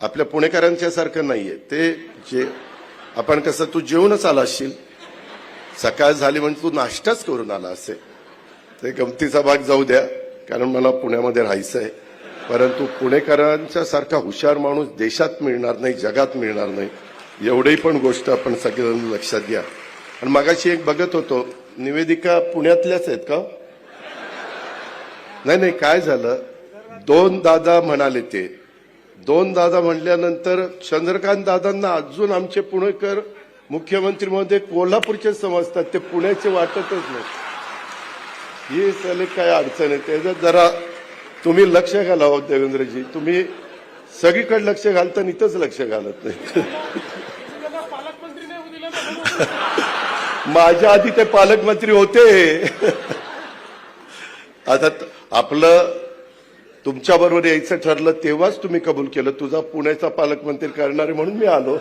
आपल्या पुणेकरांच्या सारखं नाहीये. ते जे आपण कसं तू जेवूनच आला असशील. सकाळ झाली म्हणजे तू नाश्ताच करून आला असे ते गमतीचा भाग जाऊ द्या कारण मला पुण्यामध्ये राहायचं आहे परंतु पुणेकरांच्या सारखा हुशार माणूस देशात मिळणार नाही जगात मिळणार नाही. एवढी पण गोष्ट आपण सगळेजण लक्षात घ्या. आणि मगाशी एक बघत होतो निवेदिका पुण्यातल्याच आहेत का? नाही नाही काय झालं? दोन दादा म्हणाले ते दोन दादा म्हणल्यानंतर चंद्रकांत दादांना अजून आमचे पुणेकर मुख्यमंत्री मध्ये कोल्हापूरचे समजतात ते पुण्याचे वाटतच नाही. ही सले काय अडचण आहे त्याच्यात जरा तुम्ही लक्ष घाला हो देवेंद्रजी. तुम्ही सगळीकडे लक्ष घालता इथंच लक्ष घालत नाही. माझ्या आधी ते पालकमंत्री होते. आता आपलं तुमच्याबरोबर यायचं ठरलं तेव्हाच तुम्ही कबूल केलं. तुझा पुण्याचा पालकमंत्री करणारे म्हणून मी आलो.